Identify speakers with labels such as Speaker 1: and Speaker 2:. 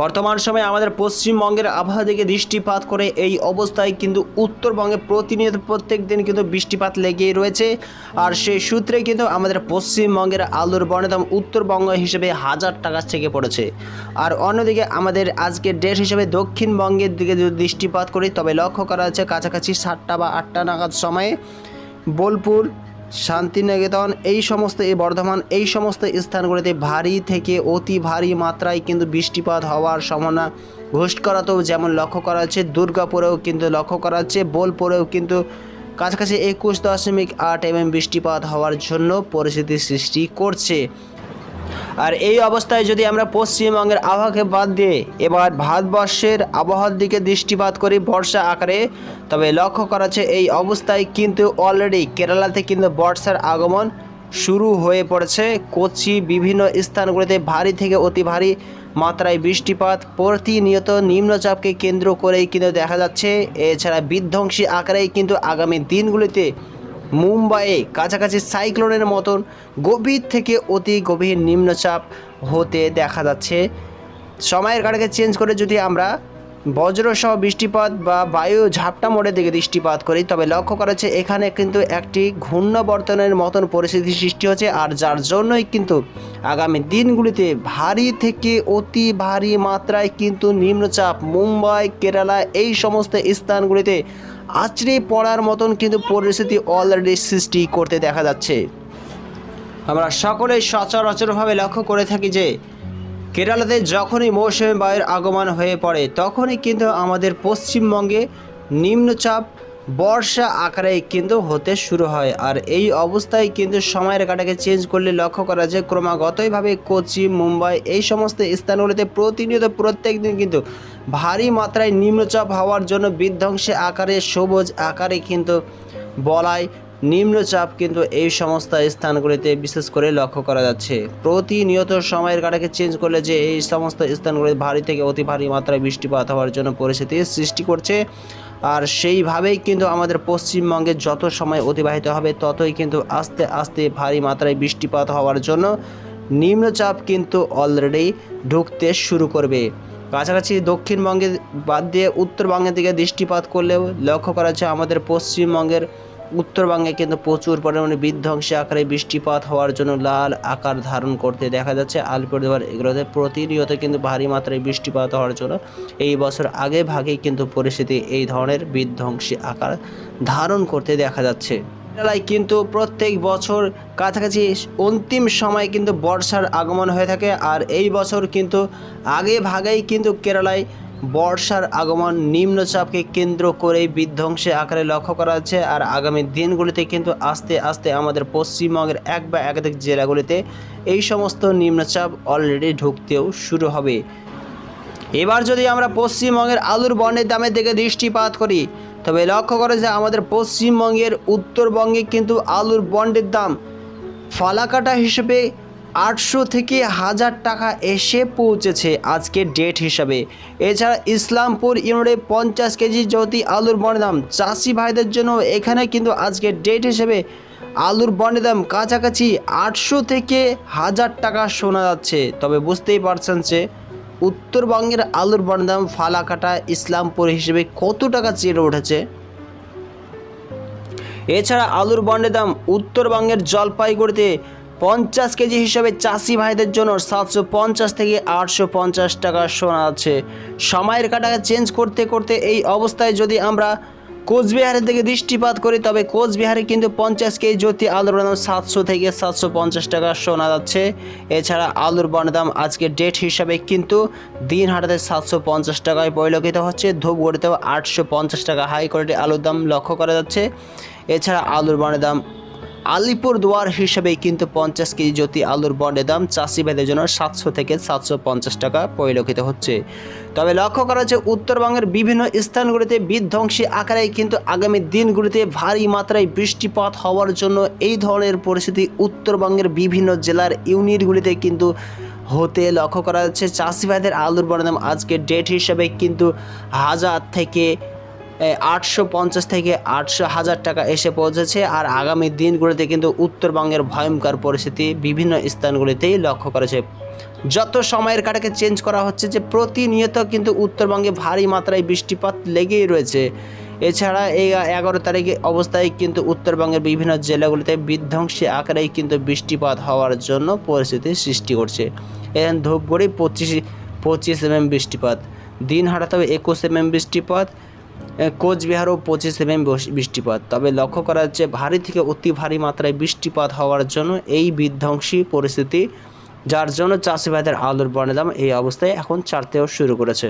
Speaker 1: বর্তমান সময়ে আমাদের পশ্চিমবঙ্গের আবহাওয়া দিকে দৃষ্টিপাত করে এই অবস্থায় কিন্তু উত্তরবঙ্গে প্রতিনিয়ত প্রত্যেক দিন কিন্তু বৃষ্টিপাত লেগেই রয়েছে। আর সেই সূত্রে কিন্তু আমাদের পশ্চিমবঙ্গের আলুর বনের উত্তরবঙ্গ হিসেবে হাজার টাকা থেকে পড়েছে। আর অন্যদিকে আমাদের আজকের ডেট হিসেবে দক্ষিণবঙ্গের দিকে যদি দৃষ্টিপাত করি, তবে লক্ষ্য করা যাচ্ছে কাছাকাছি সাতটা বা আটটা নাগাদ সময়ে বোলপুর শান্তিনিকেতন, এই সমস্ত এই বর্ধমান, এই সমস্ত স্থানগুলিতে ভারী থেকে অতি ভারী মাত্রায় কিন্তু বৃষ্টিপাত হওয়ার সম্ভাবনা ঘোষ করাতেও যেমন লক্ষ্য করা হচ্ছে দুর্গাপুরেও কিন্তু লক্ষ্য করা হচ্ছে বোলপুরেও কিন্তু কাছাকাছি একুশ দশমিক আট এমএম বৃষ্টিপাত হওয়ার জন্য পরিস্থিতি সৃষ্টি করছে। আর এই অবস্থায় যদি আমরা পশ্চিমবঙ্গের আবহাওয়াকে বাদ দিয়ে এবার ভারতবর্ষের আবহাওয়ার দিকে দৃষ্টিপাত করি বর্ষা আকারে, তবে লক্ষ্য করা যাচ্ছে এই অবস্থায় কিন্তু অলরেডি কেরালাতে কিন্তু বর্ষার আগমন শুরু হয়ে পড়েছে। কোচি বিভিন্ন স্থানগুলিতে ভারী থেকে অতি ভারী মাত্রায় বৃষ্টিপাত, প্রতিনিয়ত নিম্নচাপকে কেন্দ্র করেই কিন্তু দেখা যাচ্ছে। এছাড়া বিধ্বংসী আকারেই কিন্তু আগামী দিনগুলিতে মুম্বাইয়ে কাছাকাছি সাইক্লোনের মতন গভীর থেকে অতি গভীর নিম্নচাপ হতে দেখা যাচ্ছে। সময়ের কাটাকে চেঞ্জ করে যদি আমরা বজ্রসহ বৃষ্টিপাত বা বায়ু ঝাপটা মোড়ের দিকে দৃষ্টিপাত করি। তবে লক্ষ্য করা যাচ্ছে এখানে কিন্তু একটি ঘূর্ণাবর্তনের মতন পরিস্থিতি সৃষ্টি হচ্ছে আর যার জন্যই কিন্তু আগামী দিনগুলিতে ভারী থেকে অতি ভারী মাত্রায় কিন্তু নিম্নচাপ মুম্বাই, কেরালা এই সমস্ত স্থানগুলিতে আছড়ে পড়ার মতন কিন্তু পরিস্থিতি অলরেডি সৃষ্টি করতে দেখা যাচ্ছে। আমরা সকলেই সচরাচরভাবে লক্ষ্য করে থাকি যে কেরালাতে যখনই মৌসুমী বায়ুর আগমন হয়ে পড়ে, তখনই কিন্তু আমাদের পশ্চিমবঙ্গে নিম্নচাপ, বর্ষা আকারে কিন্তু হতে শুরু হয়। আর এই অবস্থায় কিন্তু সময়ের কাটাকে চেঞ্জ করলে লক্ষ্য করা যায় ক্রমাগতইভাবে কোচি, মুম্বাই এই সমস্ত স্থানগুলিতে প্রতিনিয়ত প্রত্যেক দিন কিন্তু ভারী মাত্রায় নিম্নচাপ হওয়ার জন্য বিধ্বংসী আকারে, সবুজ আকারে কিন্তু বলায় নিম্নচাপ কিন্তু এই সমস্ত স্থানগুলিতে বিশেষ করে লক্ষ্য করা যাচ্ছে। প্রতিনিয়ত সময়ের কাটাকে চেঞ্জ করলে যে এই সমস্ত স্থানগুলিতে ভারী থেকে অতি ভারী মাত্রায় বৃষ্টিপাত হওয়ার জন্য পরিস্থিতি সৃষ্টি করছে। আর সেইভাবেই কিন্তু আমাদের পশ্চিমবঙ্গে যত সময় অতিবাহিত হবে, ততই কিন্তু আস্তে আস্তে ভারী মাত্রায় বৃষ্টিপাত হওয়ার জন্য নিম্নচাপ কিন্তু অলরেডি ঢুকতে শুরু করবে। কাছাকাছি দক্ষিণবঙ্গে বাদ দিয়ে উত্তরবঙ্গের দিকে দৃষ্টিপাত করলেও লক্ষ্য করা যাচ্ছে আমাদের পশ্চিমবঙ্গের উত্তরবঙ্গে কিন্তু প্রচুর পরিমাণে বিধ্বংসী আকারে বৃষ্টিপাত হওয়ার জন্য লাল আকার ধারণ করতে দেখা যাচ্ছে। আলিপুরদুয়ার এগুলোতে প্রতিনিয়ত কিন্তু ভারী মাত্রায় বৃষ্টিপাত হওয়ার জন্য এই বছর আগে ভাগেই কিন্তু পরিস্থিতি এই ধরনের বিধ্বংসী আকার ধারণ করতে দেখা যাচ্ছে। কেরালায় কিন্তু প্রত্যেক বছর কাছাকাছি অন্তিম সময় কিন্তু বর্ষার আগমন হয়ে থাকে। আর এই বছর কিন্তু আগে ভাগেই কিন্তু কেরালায় বর্ষার আগমন নিম্নচাপকে কেন্দ্র করেই বিধ্বংসী আকারে লক্ষ্য করা যাচ্ছে। আর আগামী দিনগুলিতে কিন্তু আস্তে আস্তে আমাদের পশ্চিমবঙ্গের এক বা একাধিক জেলাগুলিতে এই সমস্ত নিম্নচাপ অলরেডি ঢুকতেও শুরু হবে। এবার যদি আমরা পশ্চিমবঙ্গের আলুর বন্ডের দামের দিকে দৃষ্টিপাত করি, তবে লক্ষ্য করে যে আমাদের পশ্চিমবঙ্গের উত্তরবঙ্গে কিন্তু আলুর বন্ডের দাম ফালাকাটা হিসেবে আটশো থেকে হাজার টাকা এসে পৌঁছেছে আজকের ডেট হিসাবে। এছাড়া ইসলামপুর ইউনিটে পঞ্চাশ কেজি জ্যোতি আলুর বন্ডের দাম। চাষি ভাইদের জন্য এখানে কিন্তু আজকের ডেট হিসেবে আলুর বন্ডের দাম কাছাকাছি আটশো থেকে হাজার টাকা শোনা যাচ্ছে। তবে বুঝতেই পারছেন যে উত্তরবঙ্গের আলুর বন্ডের দাম ফালাকাটা ইসলামপুর হিসেবে কত টাকা চেড়ে উঠেছে? এছাড়া আলুর বন্ডের দাম উত্তরবঙ্গের জলপাইগুড়িতে পঞ্চাশ কেজি হিসাবে চাষি ভাইদের জন্য সাতশো পঞ্চাশ থেকে আটশো পঞ্চাশ টাকা শোনা যাচ্ছে সময়ের কাটাকে চেঞ্জ করতে করতে এই অবস্থায় যদি আমরা কোচবিহারের দিকে দৃষ্টিপাত করি, তবে কোচবিহারে কিন্তু পঞ্চাশ কেজি জ্যোতি আলুর দাম সাতশো থেকে সাতশো পঞ্চাশ টাকা শোনা যাচ্ছে। এছাড়া আলুর দাম আজকে ডেট হিসাবে কিন্তু দিন হাটাতে সাতশো পঞ্চাশ টাকায় পরিলক্ষিত হচ্ছে। ধূপগুড়িতেও আটশো পঞ্চাশ টাকা হাই কোয়ালিটি আলুর দাম লক্ষ্য করা যাচ্ছে। এছাড়া আলুর বনের দাম আলিপুর দুয়ার হিসেবে কিন্তু পঞ্চাশ কেজি জ্যোতি আলুর বন্ডের দাম চাষি ভাইদের জন্য সাতশো থেকে সাতশো পঞ্চাশ টাকা পরিলক্ষিত হচ্ছে। তবে লক্ষ্য করা হচ্ছে উত্তরবঙ্গের বিভিন্ন স্থানগুলিতে বিধ্বংসী আকারে কিন্তু আগামী দিনগুলিতে ভারী মাত্রায় বৃষ্টিপাত হওয়ার জন্য এই ধরনের পরিস্থিতি উত্তরবঙ্গের বিভিন্ন জেলার ইউনিটগুলিতে কিন্তু হতে লক্ষ্য করা যাচ্ছে। চাষি ভাইদের আলুর বন্ডের দাম আজকের ডেট হিসেবে কিন্তু হাজার থেকে আটশো পঞ্চাশ থেকে আটশো হাজার টাকা এসে পৌঁছেছে। আর আগামী দিনগুলিতে কিন্তু উত্তরবঙ্গের ভয়ঙ্কর পরিস্থিতি বিভিন্ন স্থানগুলিতেই লক্ষ্য করেছে। যত সময়ের কাটাকে চেঞ্জ করা হচ্ছে যে প্রতিনিয়ত কিন্তু উত্তরবঙ্গে ভারী মাত্রায় বৃষ্টিপাত লেগেই রয়েছে। এছাড়া এই এগারো তারিখে অবস্থায় কিন্তু উত্তরবঙ্গের বিভিন্ন জেলাগুলিতে বিধ্বংসী আকারেই কিন্তু বৃষ্টিপাত হওয়ার জন্য পরিস্থিতির সৃষ্টি করছে। এখানে ধূপগুড়ি পঁচিশ পঁচিশ এমএম বৃষ্টিপাত দিনহাটাতে হবে একুশ এমএম বৃষ্টিপাত কোচবিহারও পঁচিশ এমএম বৃষ্টিপাত। তবে লক্ষ্য করা যাচ্ছে ভারী থেকে অতি ভারী মাত্রায় বৃষ্টিপাত হওয়ার জন্য এই বিধ্বংসী পরিস্থিতি, যার জন্য চাষি ভাইদের আলুর বনের এই অবস্থায় এখন চারতেও শুরু করেছে।